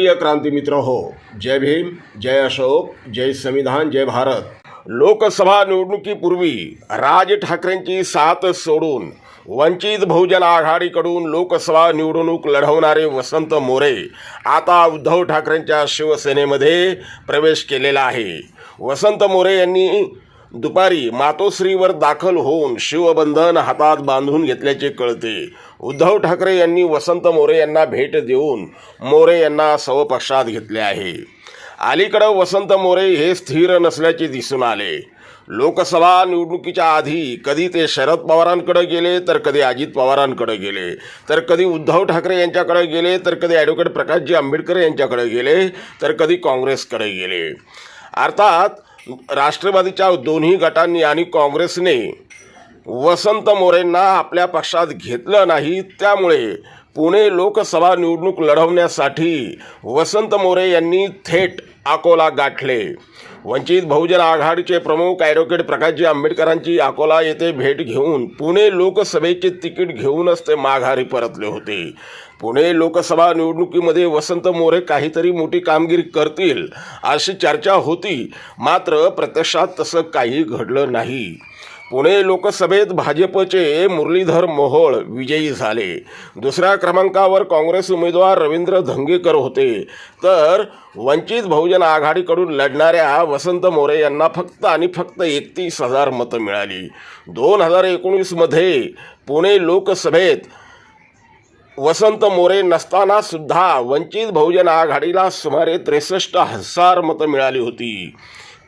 प्रिय क्रांती मित्र हो जय भीम जय अशोक जय संविधान जय भारत. लोकसभा निवडणुकीपूर्वी राज ठाकरेंची साथ सोडून वंचित बहुजन आघाडीकडून लोकसभा निवडणूक लढवणारे वसंत मोरे आता उद्धव ठाकरेंच्या शिवसेनेमध्ये प्रवेश केलेला आहे. वसंत मोरे यांनी दुपारी मातोश्रीवर दाखल होऊन शिवबंधन हातात बांधून घेतल्याचे कळते. उद्धव ठाकरे यांनी वसंत मोरे यांना भेट देऊन मोरे यांना सवपक्षात घेतले आहे. अलीकडं वसंत मोरे हे स्थिर नसल्याचे दिसून आले. लोकसभा निवडणुकीच्या आधी कधी ते शरद पवारांकडे गेले तर कधी अजित पवारांकडे गेले तर कधी उद्धव ठाकरे यांच्याकडे गेले तर कधी ॲडव्होकेट प्रकाशजी आंबेडकर यांच्याकडे गेले तर कधी काँग्रेसकडे गेले. अर्थात राष्ट्रवादीच्या दोन्ही गटांनी आणि काँग्रेसने वसंत मोरेंना आपल्या पक्षात घेतलं नाही. त्यामुळे पुणे लोकसभा निवडणूक लढवण्यासाठी वसंत मोरे यांनी थेट अकोला गाठले. वंचित बहुजन आघाडीचे प्रमुख ॲडव्होकेट प्रकाशजी आंबेडकरांची अकोला येथे भेट घेऊन पुणे लोकसभेचे तिकीट घेऊनच ते माघारी परतले होते. पुणे लोकसभा निवडणुकीमध्ये वसंत मोरे काहीतरी मोठी कामगिरी करतील अशी चर्चा होती. मात्र प्रत्यक्षात तसं काही घडलं नाही. पुणे लोकसभेत भाजपचे मुरलीधर मोहोळ विजयी झाले. दुसऱ्या क्रमांकावर काँग्रेस उमेदवार रवींद्र धंगेकर होते. तर वंचित बहुजन आघाडीकडून लढणाऱ्या वसंत मोरे यांना फक्त आणि फक्त एकतीस हजार मतं मिळाली. दोन हजार एकोणीसमध्ये पुणे लोकसभेत वसंत मोरे नसताना सुद्धा वंचित बहुजन आघाडीला सुमारे त्रेसष्ट हजार मतं मिळाली होती.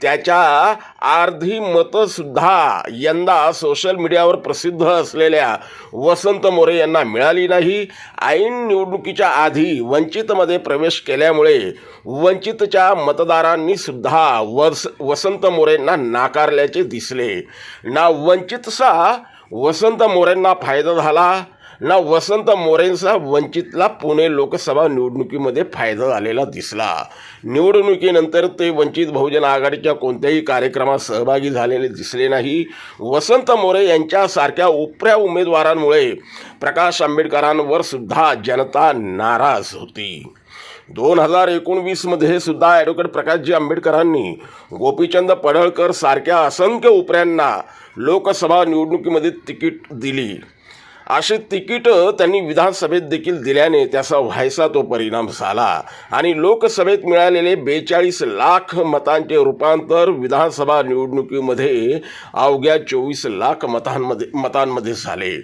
त्याच्या अर्धी मतंसुद्धा यंदा सोशल मीडियावर प्रसिद्ध असलेल्या वसंत मोरे यांना मिळाली नाही. ऐन निवडणुकीच्या आधी वंचितमध्ये प्रवेश केल्यामुळे वंचितच्या मतदारांनी सुद्धा वस वसंत मोरेंना नाकारल्याचे दिसले. ना वंचितचा वसंत मोरेंना फायदा झाला ना वसंत मोरेंचा वंचितला पुणे लोकसभा निवडणुकीमध्ये फायदा झालेला दिसला. निवडणुकीनंतर ते वंचित बहुजन आघाडीच्या कोणत्याही कार्यक्रमात सहभागी झालेले दिसले नाही. वसंत मोरे यांच्यासारख्या उपऱ्या उमेदवारांमुळे प्रकाश आंबेडकरांवर सुद्धा जनता नाराज होती. दोन हजार एकोणवीसमध्ये सुद्धा ॲडव्होकेट प्रकाशजी आंबेडकरांनी गोपीचंद पडळकर सारख्या असंख्य उपऱ्यांना लोकसभा निवडणुकीमध्ये तिकीट दिली. अशी तिकीटं त्यांनी विधानसभेत देखील दिल्याने त्याचा व्हायचा तो परिणाम झाला. आणि लोकसभेत मिळालेले बेचाळीस लाख मतांचे रूपांतर विधानसभा निवडणुकीमध्ये अवघ्या चोवीस लाख मतांमध्ये मतांमध्ये झाले.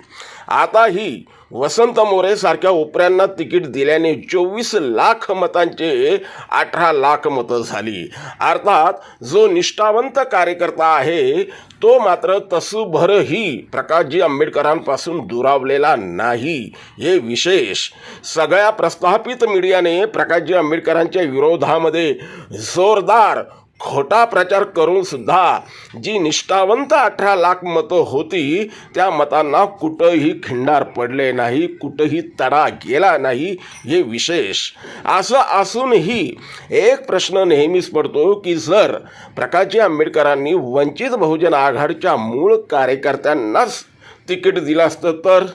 आताही वसंत मोरे सारख्या उपऱ्यांना तिकीट दिल्याने चोवीस लाख मतांचे अठरा लाख मतं झाली. अर्थात जो निष्ठावंत कार्यकर्ता आहे तो मात्र तसूभरही प्रकाशजी आंबेडकरांपासून दुरावलेला नाही. हे विशेष. सगळ्या प्रस्थापित मीडियाने प्रकाशजी आंबेडकरांच्या विरोधामध्ये जोरदार खोटा प्रचार करून सुद्धा जी निष्ठावंत अठरा लाख मतं होती त्या मतांना कुठंही खिंडार पडले नाही कुठंही तडा गेला नाही हे विशेष. असं असूनही एक प्रश्न नेहमीच पडतो की जर प्रकाशजी आंबेडकरांनी वंचित बहुजन आघाडीच्या मूळ कार्यकर्त्यांनाच तिकीट दिलं असतं तर?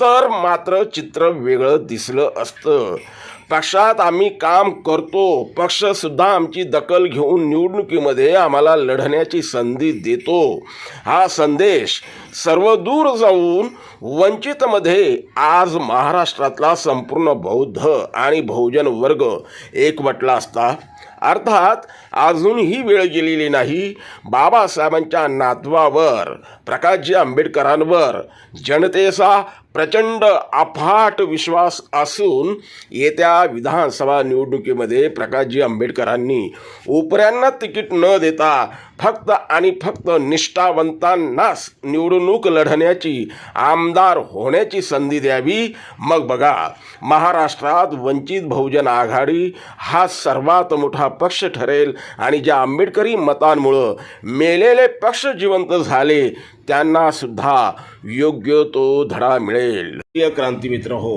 तर मात्र चित्र वेगळं दिसलं असतं. पक्षात आम्ही काम करतो. पक्षसुद्धा आमची दखल घेऊन निवडणुकीमध्ये आम्हाला लढण्याची संधी देतो. हा संदेश सर्व दूर जाऊन वंचितमध्ये आज महाराष्ट्रातला संपूर्ण बौद्ध आणि बहुजन वर्ग एकवटला असता. अर्थात अजूनही वेळ गेलेली नाही. बाबासाहेबांच्या नातवावर प्रकाशजी आंबेडकरांवर जनतेचा प्रचंड अफाट विश्वास असून येत्या विधानसभा निवडणुकीमध्ये प्रकाशजी आंबेडकरांनी उपऱ्यांना तिकीट न देता फक्त आणि फक्त निष्ठावंतांनाच निवडणूक लढण्याची आमदार होण्याची संधी द्यावी. मग बघा महाराष्ट्रात वंचित बहुजन आघाडी हा सर्वात मोठा पक्ष ठरेल आणि ज्या आंबेडकरी मतांमुळं मेलेले पक्ष जिवंत झाले त्यांना सुद्धा योग्य तो धडा मिळेल. प्रिय क्रांती मित्र हो